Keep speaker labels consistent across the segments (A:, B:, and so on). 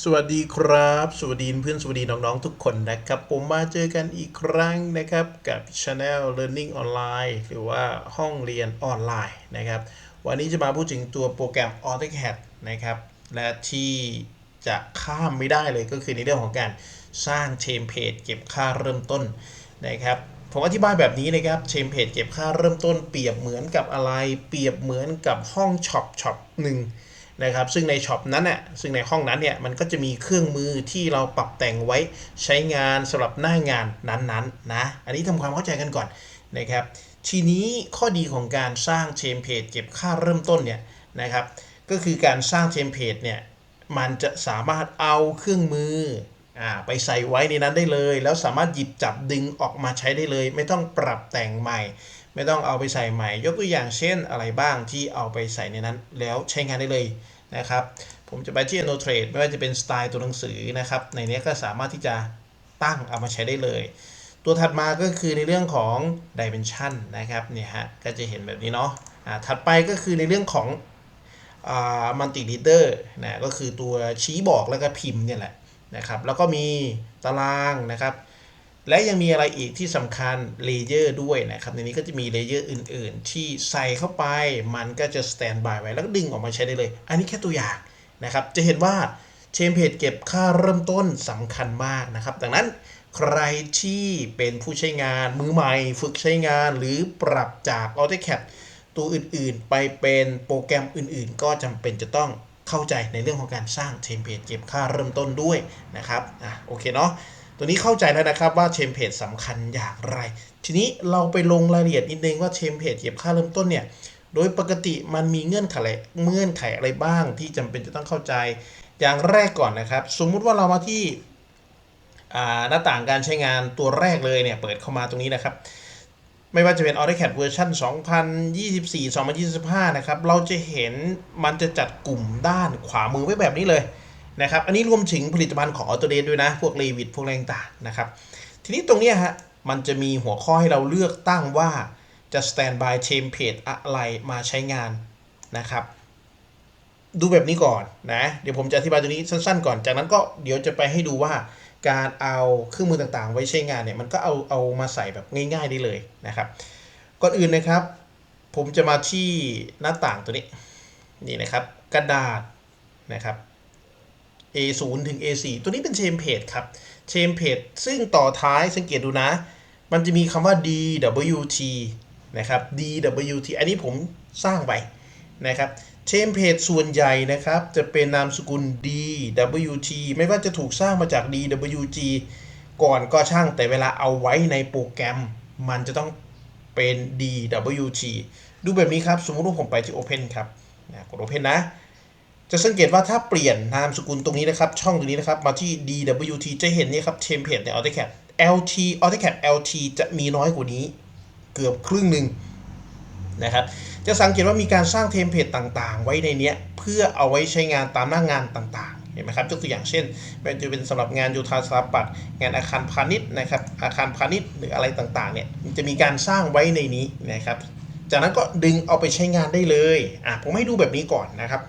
A: สวัสดีครับ สวัสดีเพื่อนสวัสดีน้องๆทุกคนนะครับ ผมมาเจอกันอีกครั้งนะครับกับ Channel Learning Online หรือว่าห้องเรียนออนไลน์นะครับ วันนี้จะมาพูดถึงตัวโปรแกรม AutoCAD นะครับ และที่จะข้ามไม่ได้เลยก็คือในเรื่องของการสร้างเทมเพลตเก็บค่าเริ่มต้นนะครับผมอธิบายแบบนี้นะครับเทมเพลตเก็บค่าเริ่มต้นเปรียบเหมือนกับอะไร เปรียบเหมือนกับห้องช็อปช็อปหนึ่ง นะครับ ซึ่งในช็อปนั้นน่ะซึ่งในห้องนั้นเนี่ยมันก็จะมีเครื่องมือที่เราปรับแต่งไว้ใช้งานสำหรับหน้างานนั้นๆนะอันนี้ทำความเข้าใจกันก่อนนะครับทีนี้ข้อดีของการสร้างเทมเพลตเก็บค่าเริ่มต้นเนี่ยนะครับก็คือการสร้างเทมเพลตเนี่ยมันจะสามารถเอาเครื่องมืออ่าไปใส่ไว้ในนั้นได้เลย แล้วสามารถหยิบจับดึงออกมาใช้ได้เลย ไม่ต้องปรับแต่งใหม่ ไม่ต้องเอาไปใส่ใหม่ ยกตัวอย่างเช่นอะไรบ้างที่เอาไปใส่ในนั้น แล้วใช้งานได้เลยนะครับ ผมจะไปที่ Annotate ไม่ว่าจะเป็นสไตล์ตัวหนังสือนะครับ ในนี้ก็สามารถที่จะตั้งเอามาใช้ได้เลย ตัวถัดมาก็คือในเรื่องของ Dimension นะครับเนี่ยฮะก็จะเห็นแบบนี้เนาะอ่าถัดไปก็คือในเรื่องของอ่า Multi Reader นะก็คือตัวชี้บอกแล้วก็พิมพ์เนี่ยแหละนะครับ แล้วก็มีตารางนะครับ และยังมีอะไรอีกที่สำคัญเลเยอร์ด้วยนะครับ ในนี้ก็จะมีเลเยอร์อื่น ๆ ที่ใส่เข้าไปมันก็จะสแตนบายไว้แล้วก็ดึงออกมาใช้ได้เลย อันนี้แค่ตัวอย่างนะครับ จะเห็นว่าเชมเพจเก็บค่าเริ่มต้นสำคัญมากนะครับ ดังนั้นใครที่เป็นผู้ใช้งานมือใหม่ ฝึกใช้งานหรือปรับจาก AutoCAD ตัวอื่น ๆ ไปเป็นโปรแกรมอื่น ๆ ก็จำเป็นจะต้องเข้าใจในเรื่องของการสร้างเทมเพลตเก็บค่าเริ่มต้นด้วยนะครับ อะโอเคเนาะ ตัวนี้เข้าใจแล้วนะครับว่าเทมเพลตสำคัญอย่างไร ทีนี้เราไปลงรายละเอียดนิดนึงว่าเทมเพลตเก็บค่าเริ่มต้นเนี่ยโดยปกติมันมีเงื่อนไขเงื่อนไขอะไรบ้างที่จำเป็นจะต้องเข้าใจอย่างแรกก่อนนะครับ สมมุติว่าเรามาที่หน้าต่างการใช้งานตัวแรกเลยเนี่ยเปิดเข้ามาตรงนี้นะครับ ไม่ว่าจะเป็น AutoCAD เวอร์ชัน2024 2025 นะครับ เราจะเห็นมันจะจัดกลุ่มด้านขวามือไว้แบบนี้เลย นะครับ อันนี้รวมถึงผลิตภัณฑ์ของ Autodesk ด้วยนะ พวก Revit พวกอะไรต่างนะครับ ทีนี้ตรงนี้ฮะ มันจะมีหัวข้อให้เราเลือกตั้งว่าจะ standby template อะไรมาใช้งานนะครับ ดูแบบนี้ก่อนนะ เดี๋ยวผมจะอธิบายตรงนี้สั้นๆ ก่อน จากนั้นก็เดี๋ยวจะไปให้ดูว่าการเอาเครื่องมือต่างๆ ไว้ใช้งานเนี่ย มันก็เอาเอามาใส่แบบง่ายๆได้เลยนะครับ ก่อนอื่นนะครับ ผมจะมาที่หน้าต่างตัวนี้ นี่นะครับ กระดาษนะครับ A0 ถึง A4 ตัวนี้เป็นเชมเพจครับเชมเพจซึ่งต่อท้ายสังเกตดูนะ มันจะมีคำว่า DWT นะครับ DWT อันนี้ผมสร้างไปนะครับเชมเพจส่วนใหญ่นะครับ จะเป็นนามสกุล DWT ไม่ว่าจะถูกสร้างมาจาก DWG ก่อนก็ช่างแต่เวลาเอาไว้ในโปรแกรม มันจะต้องเป็น DWT ดูแบบนี้ครับ สมมติว่าผมไปที่ Open ครับนะกด Open นะ จะสังเกตว่าถ้าเปลี่ยนนามสกุลตรงนี้นะครับ ช่องตรงนี้นะครับ มาที่ DWT จะเห็นนี่ครับเทมเพลตใน AutoCAD LT AutoCAD LT จะมีน้อยกว่านี้ เกือบครึ่งหนึ่งนะครับ จะสังเกตว่ามีการสร้างเทมเพลตต่างๆ ไว้ในนี้เพื่อเอาไว้ใช้งานตามหน้างงานต่างๆ เห็นไหมครับยกตัวอย่างเช่นม่ว่าจะเป็นสำหรับงานโยธาสถาปัตย์งานอาคารพาณิชย์นะครับ อาคารพาณิชย์หรืออะไรต่างๆ เนี่ยจะมีการสร้างไว้ในนี้นะครับ จากนั้นก็ดึงเอาไปใช้งานได้เลย อะผมให้ดูแบบนี้ก่อนนะครับ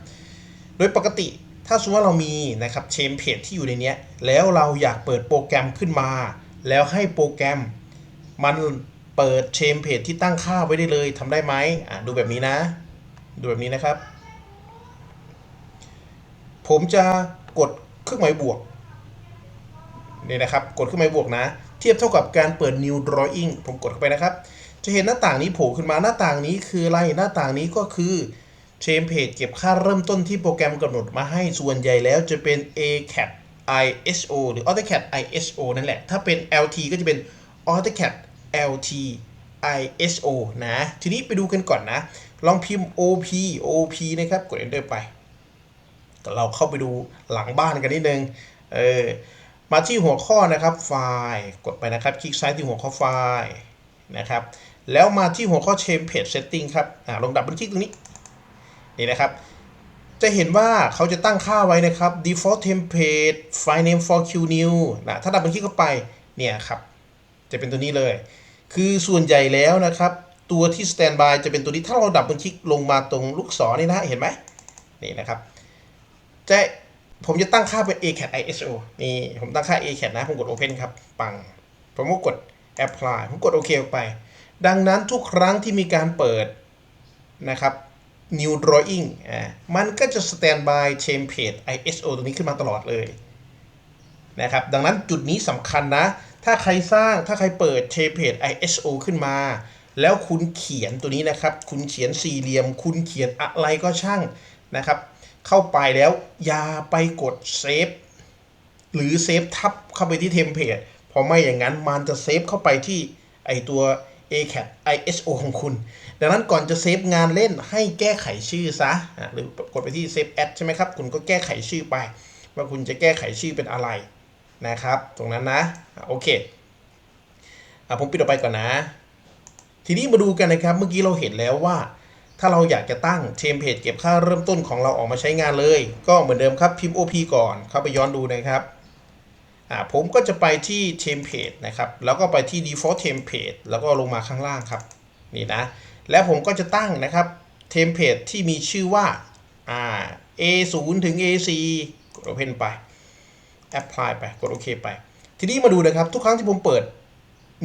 A: ยปกติถ้าสมมติว่าเรามีนะครับเชมเพจที่อยู่ในนี้แล้วเราอยากเปิดโปรแกรมขึ้นมา แล้วให้โปรแกรม มันเปิดเชมเพจที่ตั้งค่าไว้ได้เลยทำได้ไหมอะดูแบบนี้นะ ดูแบบนี้นะครับ ผมจะกดเครื่องหมายบวกนี่นะครับ กดเครื่องหมายบวกนะ เทียบเท่ากับการเปิด new drawing ผมกดเข้าไปนะครับ จะเห็นหน้าต่างนี้โผล่ขึ้นมาหน้าต่างนี้คืออะไรหน้าต่างนี้ก็คือ เชมเพจเก็บค่าเริ่มต้นที่โปรแกรมกำหนดมาให้ส่วนใหญ่แล้วจะเป็น ACAD ISO หรือ AutoCAD ISO นั่นแหละ ถ้าเป็น LT ก็จะเป็น AutoCAD LT ISO นะ ทีนี้ไปดูกันก่อนนะ ลองพิมพ์ OP OP นะครับ กด Enter ไป เราเข้าไปดูหลังบ้านกันนิดนึง เออ มาที่หัวข้อนะครับไฟล์ กดไปนะครับ คลิกซ้ายที่หัวข้อไฟล์นะครับ แล้วมาที่หัวข้อ Change Page Setting ครับ อ่าลงดับเบิลคลิกตรงนี้ นี่นะครับ จะเห็นว่าเขาจะตั้งค่าไว้นะครับ default template file name for q new นะถ้าดับเบิลคลิกเข้าไปเนี่ยครับ จะเป็นตัวนี้เลย คือส่วนใหญ่แล้วนะครับ ตัวที่ standby จะเป็นตัวนี้ถ้าเราดับเบิลคลิกลงมาตรงลูกศรนี่นะเห็นไหมนี่นะครับ จะผมจะตั้งค่าเป็น acat iso นี่ผมตั้งค่า acat นะ ผมกด open ครับ ปัง ผมก็กด apply ผมกดโอเคออกไป ดังนั้นทุกครั้งที่มีการเปิดนะครับ new drawing อ่ามันก็จะ standby template iso ตรงนี้ขึ้นมาตลอดเลยนะครับดังนั้นจุดนี้สำคัญนะ ถ้าใครสร้างถ้าใครเปิด template iso ขึ้นมา แล้วคุณเขียนตัวนี้นะครับ คุณเขียนสี่เหลี่ยม คุณเขียนอะไรก็ช่างนะครับ เข้าไปแล้วอย่าไปกดเซฟหรือเซฟทับเข้าไปที่เทมเพลตเพราะไม่อย่างนั้นมันจะเซฟเข้าไปที่ไอตัว ACAT ISO ของคุณ ดังนั้นก่อนจะเซฟงานเล่นให้แก้ไขชื่อซะ หรือกดไปที่เซฟแอดใช่ไหมครับ คุณก็แก้ไขชื่อไป ว่าคุณจะแก้ไขชื่อเป็นอะไรนะครับ ตรงนั้นนะ โอเคอผมปิดออกไปก่อนนะ ทีนี้มาดูกันนะครับ เมื่อกี้เราเห็นแล้วว่า ถ้าเราอยากจะตั้งเทมเพลตเก็บค่าเริ่มต้นของเราออกมาใช้งานเลย ก็เหมือนเดิมครับพิมพ์ OP ก่อน เข้าไปย้อนดูนะครับ ผมก็จะไปที่ template นะครับ แล้วก็ไปที่ default template แล้วก็ลงมาข้างล่างครับ นี่นะ แล้วผมก็จะตั้งนะครับ template ที่มีชื่อว่า A0 ถึง A4 กด Open ไป Apply ไป กดโอเคไป ทีนี้มาดูนะครับ ทุกครั้งที่ผมเปิด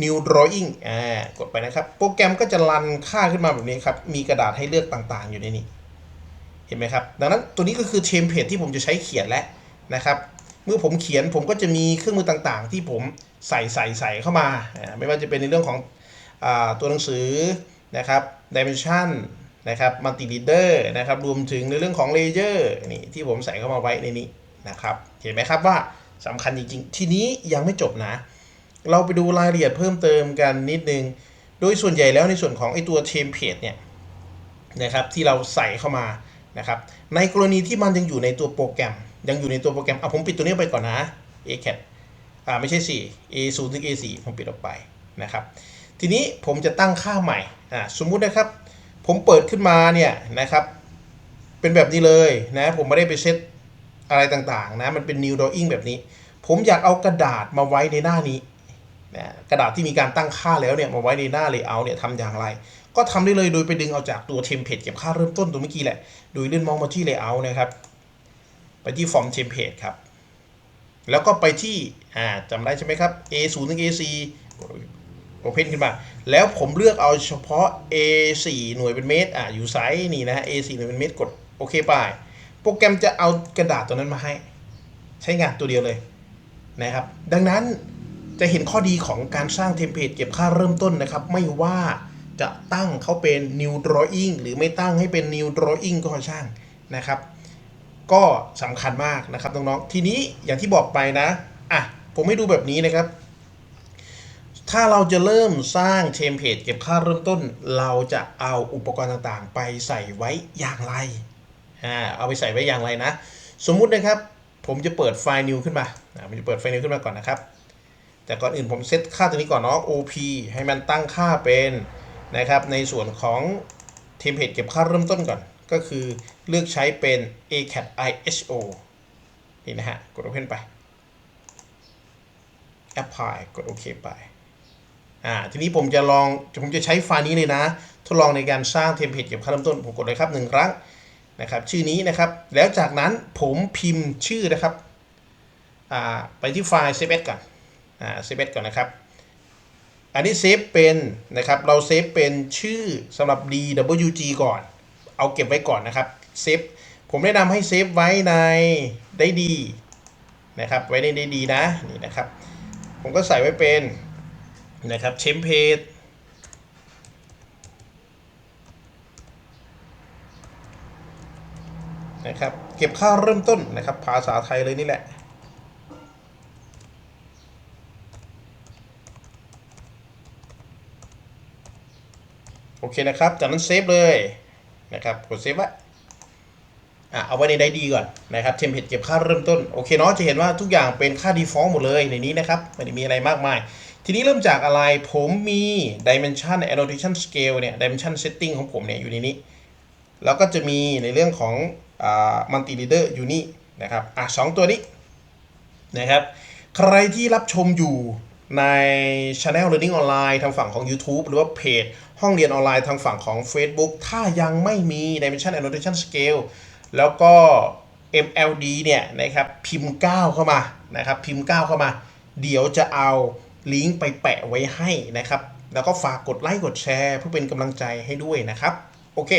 A: New Drawing อ่ากดไปนะครับ โปรแกรมก็จะรันค่าขึ้นมาแบบนี้ครับ มีกระดาษให้เลือกต่างๆ อยู่ในนี้ เห็นไหมครับ ดังนั้นตัวนี้ก็คือเทมเพลตที่ผมจะใช้เขียนแล้วนะครับ เมื่อผมเขียนผมก็จะมีเครื่องมือต่างๆ ที่ผมใส่ใส่ใส่เข้ามา ไม่ว่าจะเป็นในเรื่องของอตัวหนังสือนะครับ dimension นะครับ multi leader นะครับ รวมถึงในเรื่องของ layer นี่ที่ผมใส่เข้ามาไว้ในนี้นะครับ เห็นไหมครับว่าสำคัญจริงๆ ทีนี้ยังไม่จบนะ เราไปดูรายละเอียดเพิ่มเติมกันนิดนึง โดยส่วนใหญ่แล้วในส่วนของไอตัวเทมเพลตเนี่ยนะครับที่เราใส่เข้ามานะครับ ในกรณีที่มันยังอยู่ในตัวโปรแกรม ยังอยู่ในตัวโปรแกรมอะผมปิดตัวนี้ไปก่อนนะ ACAT อ่าไม่ใช่4 A0 ถึง A4 ผมปิดออกไปนะครับ ทีนี้ผมจะตั้งค่าใหม่อ่าสมมุตินะครับ ผมเปิดขึ้นมาเนี่ยนะครับ เป็นแบบนี้เลยนะ ผมไม่ได้ไปเซตอะไรต่างๆนะมันเป็น new drawing แบบนี้ ผมอยากเอากระดาษมาไว้ในหน้านี้นะกระดาษที่มีการตั้งค่าแล้วเนี่ยมาไว้ในหน้า layout เนี่ยทำอย่างไร ก็ทำได้เลยโดยไปดึงเอาจากตัวเทมเพลตเก็บค่าเริ่มต้นตัวเมื่อกี้แหละ โดยเลื่อนมองมาที่ layout นะครับ ไปที่ form template ครับ แล้วก็ไปที่อ่าจำได้ใช่ไหมครับ A0 ถึง A4 Open ขึ้นมา แล้วผมเลือกเอาเฉพาะ A4 หน่วยเป็นเมตรอ่าอยู่ไซส์นี่นะ A4 หน่วยเป็นเมตรกดโอเคไป โปรแกรมจะเอากระดาษตัวนั้นมาให้ ใช้งานตัวเดียวเลยนะครับ ดังนั้นจะเห็นข้อดีของการสร้างเทมเพลตเก็บค่าเริ่มต้นนะครับ ไม่ว่าจะตั้งเขาเป็น new drawing หรือไม่ตั้งให้เป็น new drawing ก็ช่างนะครับ ก็สำคัญมากนะครับน้องๆทีนี้อย่างที่บอกไปนะอะผมให้ดูแบบนี้นะครับ ถ้าเราจะเริ่มสร้างเทมเพลตเก็บค่าเริ่มต้น เราจะเอาอุปกรณ์ต่างๆ ไปใส่ไว้อย่างไรอ่าเอาไปใส่ไว้อย่างไรนะ สมมุตินะครับ ผมจะเปิดไฟล์ new ขึ้นมาอ่าผมจะเปิดไฟล์ new ขึ้นมาก่อนนะครับ แต่ก่อนอื่นผมเซตค่าตัวนี้ก่อนเนาะ OP ให้มันตั้งค่าเป็นนะครับในส่วนของเทมเพลตเก็บค่าเริ่มต้นก่อน ก็คือเลือกใช้เป็น ACAT ISO นี่นะฮะ กด Open ไป Apply กดโอเคไปอ่าทีนี้ผมจะลอง ผมจะใช้ไฟล์นี้เลยนะ ทดลองในการสร้างเทมเพลตเก็บค่าเริ่มต้น ผมกดเลยครับหนึ่งครั้งนะครับ ชื่อนี้นะครับ แล้วจากนั้นผมพิมพ์ชื่อนะครับอ่าไปที่ไฟล์ save as ก่อนอ่า save as ก่อนนะครับ อันนี้เซฟเป็นนะครับ เราเซฟเป็นชื่อสำหรับ DWG ก่อน เอาเก็บไว้ก่อนนะครับเซฟผมแนะนำให้เซฟไว้ในได้ดีนะครับ ไว้ในได้ดีนะนี่นะครับ ผมก็ใส่ไว้เป็นนะครับเชมเพจนะครับเก็บค่าเริ่มต้นนะครับ ภาษาไทยเลยนี่แหละโอเคนะครับ จากนั้นเซฟเลย นะครับกดเซฟไว้อะเอาไว้ในไดดีก่อนนะครับเทมเพลตเก็บค่าเริ่มต้นโอเคเนาะจะเห็นว่าทุกอย่างเป็นค่า default หมดเลยในนี้นะครับไม่ได้มีอะไรมากมาย ทีนี้เริ่มจากอะไรผมมี dimension annotation scale เนี่ย dimension setting ของผมเนี่ยอยู่ในนี้ แล้วก็จะมีในเรื่องของอ่า multi leader อยู่นี่นะครับอะสองตัวนี้นะครับใครที่รับชมอยู่ใน Channel Learning Online ทางฝั่งของ YouTube หรือว่าเพจ ห้องเรียนออนไลน์ทางฝั่งของ Facebook ถ้ายังไม่มี Dimension Annotation Scale แล้วก็ MLD เนี่ยนะครับพิมพ์ 9 เข้ามานะครับพิมพ์ 9 เข้ามา เดี๋ยวจะเอาลิงก์ไปแปะไว้ให้นะครับ แล้วก็ฝากกดไลค์กดแชร์เพื่อเป็นกำลังใจให้ด้วยนะครับ โอเค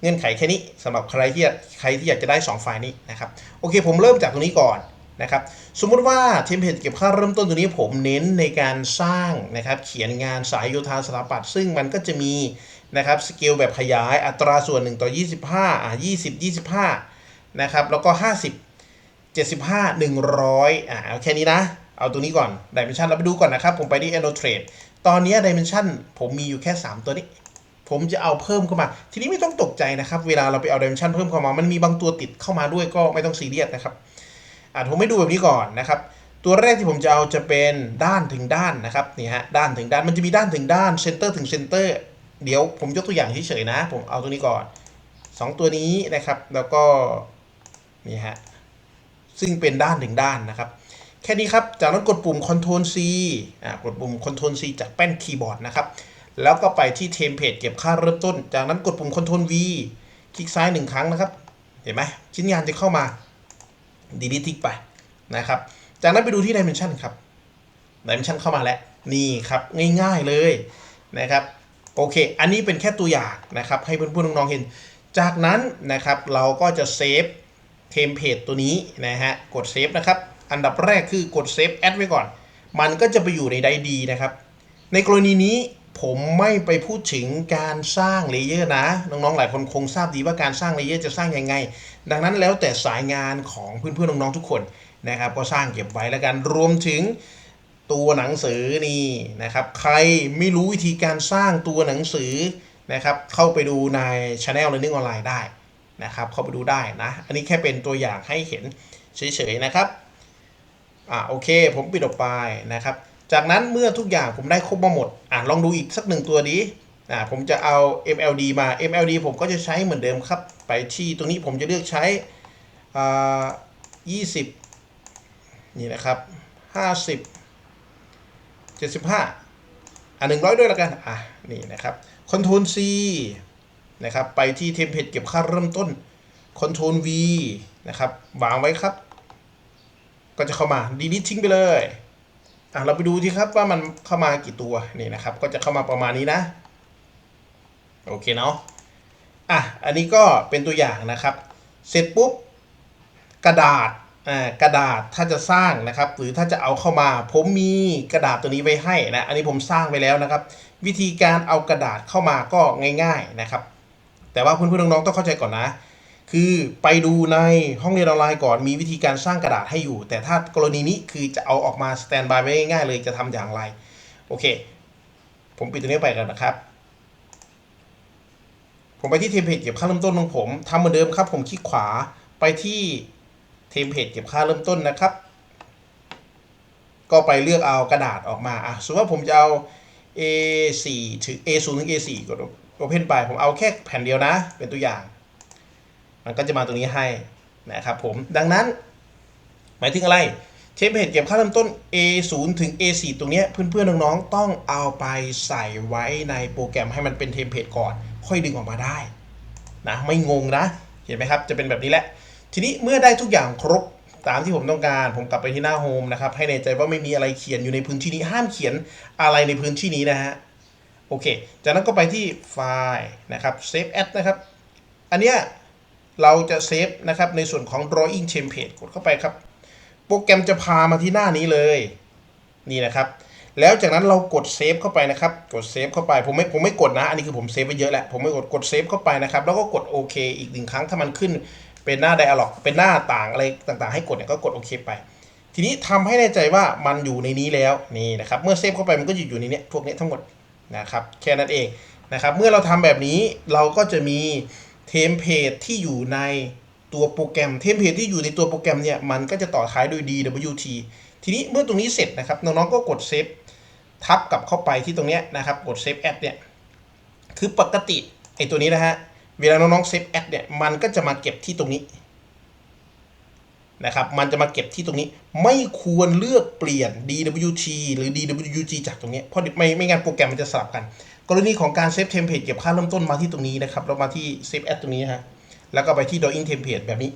A: เงื่อนไขแค่นี้สำหรับใครที่ใครที่อยากจะได้ 2 ไฟล์นี้นะครับ โอเค ผมเริ่มจากตรงนี้ก่อน นะครับสมมุติว่าเทมเพลตเก็บค่าเริ่มต้นตัวนี้ผมเน้นในการสร้างนะครับเขียนงานสายโยธาสถาปัตย์ซึ่งมันก็จะมีนะครับสเกลแบบขยายอัตราส่วน 1 ต่อ 25อะ20 25นะครับแล้วก็ 50 75 100อ่าเอาแค่นี้นะ เอาตัวนี้ก่อน Dimension เราไปดูก่อนนะครับ ผมไปที่ Annotate ตอนนี้ Dimension ผมมีอยู่แค่ 3 ตัวนี้ ผมจะเอาเพิ่มเข้ามา ทีนี้ไม่ต้องตกใจนะครับ เวลาเราไปเอา Dimension เพิ่มเข้ามา มันมีบางตัวติดเข้ามาด้วยก็ไม่ต้องซีเรียสนะครับ อ่าผมไม่ดูแบบนี้ก่อนนะครับ ตัวแรกที่ผมจะเอาจะเป็นด้านถึงด้านนะครับนี่ฮะด้านถึงด้านมันจะมีด้านถึงด้านเซนเตอร์ถึงเซนเตอร์เดี๋ยวผมยกตัวอย่างเฉยๆนะ ผมเอาตัวนี้ก่อน 2 ตัวนี้นะครับ แล้วก็นี่ฮะซึ่งเป็นด้านถึงด้านนะครับ แค่นี้ครับ จากนั้นกดปุ่ม Ctrl C อ่ากดปุ่ม Ctrl C จากแป้นคีย์บอร์ดนะครับ แล้วก็ไปที่เทมเพลตเก็บค่าเริ่มต้น จากนั้นกดปุ่ม Ctrl V คลิกซ้ายหนึ่งครั้งนะครับ เห็นไหมชิ้นงานจะเข้ามา delete ทิ้งไปนะครับ จากนั้นไปดูที่ Dimension ครับ Dimension เข้ามาแล้ว นี่ครับ ง่ายๆเลยนะครับ โอเค อันนี้เป็นแค่ตัวอย่างนะครับ ให้เพื่อนๆน้องๆเห็น จากนั้นนะครับเราก็จะเซฟเทมเพลตตัวนี้นะฮะ กดเซฟนะครับ อันดับแรกคือกดเซฟแอดไว้ก่อน มันก็จะไปอยู่ในไดดีนะครับ ในกรณีนี้ ผมไม่ไปพูดถึงการสร้างเลเยอร์นะ น้องๆ หลายคนคงทราบดีว่าการสร้างเลเยอร์จะสร้างยังไง ดังนั้นแล้วแต่สายงานของเพื่อนๆ น้องๆ ทุกคนนะครับ ก็สร้างเก็บไว้แล้วกันรวมถึงตัวหนังสือนี่นะครับ ใครไม่รู้วิธีการสร้างตัวหนังสือนะครับ เข้าไปดูใน Channel Learning Online ได้นะครับ เข้าไปดูได้นะ อันนี้แค่เป็นตัวอย่างให้เห็นเฉยๆนะครับ อ่าโอเค ผมปิดออกไปนะครับ จากนั้นเมื่อทุกอย่างผมได้ครบมาหมดอ่าลองดูอีกสักหนึ่งตัวดีอ่าผมจะเอา MLD มา MLD ผมก็จะใช้เหมือนเดิมครับ ไปที่ตรงนี้ผมจะเลือกใช้อ่า20 นี่นะครับ 50 75 อ่า100 ด้วยแล้วกัน อะ นี่นะครับ Ctrl C นะครับ ไปที่เทมเพลตเก็บค่าเริ่มต้น Ctrl V นะครับ วางไว้ครับ ก็จะเข้ามา delete ทิ้งไปเลย อะเราไปดูที่ครับว่ามันเข้ามากี่ตัวนี่นะครับ ก็จะเข้ามาประมาณนี้นะโอเคเนาะอะอันนี้ก็เป็นตัวอย่างนะครับ เสร็จปุ๊บกระดาษอ่ากระดาษถ้าจะสร้างนะครับ หรือถ้าจะเอาเข้ามา ผมมีกระดาษตัวนี้ไว้ให้นะอันนี้ผมสร้างไปแล้วนะครับ วิธีการเอากระดาษเข้ามาก็ง่าย ๆนะครับ แต่ว่าเพื่อนๆน้องๆต้องเข้าใจก่อนนะ คือไปดูในห้องเรียนออนไลน์ก่อนมีวิธีการสร้างกระดาษให้อยู่ แต่ถ้ากรณีนี้คือจะเอาออกมาสแตนบายไว้ง่ายๆเลยจะทำอย่างไร โอเค ผมปิดตัวนี้ไปกันนะครับ ผมไปที่เทมเพลตเก็บค่าเริ่มต้นของผมทำเหมือนเดิมครับ ผมคลิกขวาไปที่เทมเพลตเก็บค่าเริ่มต้นนะครับ ก็ไปเลือกเอากระดาษออกมาอะสมมติว่าผมจะเอา A4 ถึง A0 ถึง A4 กด Open ไป ผมเอาแค่แผ่นเดียวนะ เป็นตัวอย่าง มันก็จะมาตรงนี้ให้นะครับผม ดังนั้น หมายถึงอะไร เทมเพลตเก็บค่าเริ่มต้น A0 ถึง A4 ตรงนี้เพื่อนๆน้องๆต้องเอาไปใส่ไว้ในโปรแกรมให้มันเป็นเทมเพลตก่อน ค่อยดึงออกมาได้นะไม่งงนะ เห็นไหมครับ จะเป็นแบบนี้แหละ ทีนี้เมื่อได้ทุกอย่างครบตามที่ผมต้องการ ผมกลับไปที่หน้าโฮมนะครับ ให้ในใจว่าไม่มีอะไรเขียนอยู่ในพื้นที่นี้ ห้ามเขียนอะไรในพื้นที่นี้นะฮะ โอเค จากนั้นก็ไปที่ไฟล์นะครับ Save As นะครับ อันเนี้ย เราจะเซฟนะครับในส่วนของ drawing template กดเข้าไปครับ โปรแกรมจะพามาที่หน้านี้เลย นี่นะครับ แล้วจากนั้นเรากดเซฟเข้าไปนะครับ กดเซฟเข้าไป ผมไม่ผมไม่กดนะ อันนี้คือผมเซฟไปเยอะแล้วผมไม่กด กดเซฟเข้าไปนะครับ แล้วก็กดโอเคอีกหนึ่งครั้งถ้ามันขึ้นเป็นหน้า dialog เป็นหน้าต่างอะไรต่างๆ ให้กดเนี่ยก็กดโอเคไป ทีนี้ทำให้แน่ใจว่ามันอยู่ในนี้แล้วนี่นะครับ เมื่อเซฟเข้าไปมันก็อยู่อยู่ในเนี้ยพวกเนี้ยทั้งหมดนะครับ แค่นั้นเองนะครับ เมื่อเราทำแบบนี้เราก็จะมี เทมเพลตที่อยู่ในตัวโปรแกรมเทมเพลตที่อยู่ในตัวโปรแกรมเนี่ยมันก็จะต่อท้ายด้วย DWT ทีนี้เมื่อตรงนี้เสร็จนะครับน้องๆก็กดเซฟทับกลับเข้าไปที่ตรงเนี้ยนะครับกดเซฟแอดเนี่ยคือปกติไอตัวนี้นะฮะเวลาน้องๆเซฟแอดเนี่ยมันก็จะมาเก็บที่ตรงนี้นะครับมันจะมาเก็บที่ตรงนี้ไม่ควรเลือกเปลี่ยน DWT หรือ DWG จากตรงนี้เพราะไม่ไม่งั้นโปรแกรมมันจะสลับกัน กรณีของการเซฟเทมเพลตเก็บค่าเริ่มต้นมาที่ตรงนี้นะครับเรามาที่เซฟแอดตรงนี้ฮะแล้วก็ไปที่ drawing template แบบนี้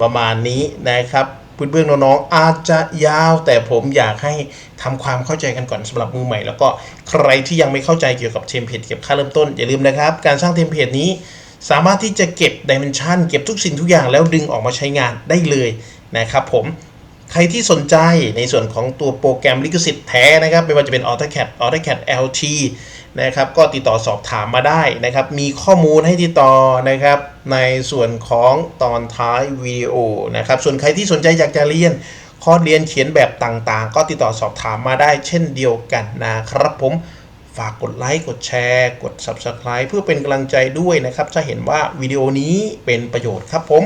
A: ประมาณนี้นะครับเพื่อนๆน้องๆอาจจะยาวแต่ผมอยากให้ทำความเข้าใจกันก่อนสำหรับมือใหม่ แล้วก็ใครที่ยังไม่เข้าใจเกี่ยวกับเทมเพลตเก็บค่าเริ่มต้น อย่าลืมนะครับ การสร้างเทมเพลตนี้สามารถที่จะเก็บดิเมนชันเก็บทุกสิ่งทุกอย่างแล้วดึงออกมาใช้งานได้เลยนะครับผม ใครที่สนใจในส่วนของตัวโปรแกรมลิขสิทธิ์แท้นะครับ ไม่ว่าจะเป็น AutoCAD AutoCAD LT นะครับ ก็ติดต่อสอบถามมาได้นะครับ มีข้อมูลให้ติดต่อนะครับ ในส่วนของตอนท้ายวิดีโอนะครับ ส่วนใครที่สนใจอยากจะเรียนคอร์สเรียนเขียนแบบต่างๆ ก็ติดต่อสอบถามมาได้เช่นเดียวกันนะครับผมฝากกดไลค์กดแชร์ กด Subscribe เพื่อเป็นกำลังใจด้วยนะครับ ถ้าเห็นว่าวิดีโอนี้เป็นประโยชน์ครับผม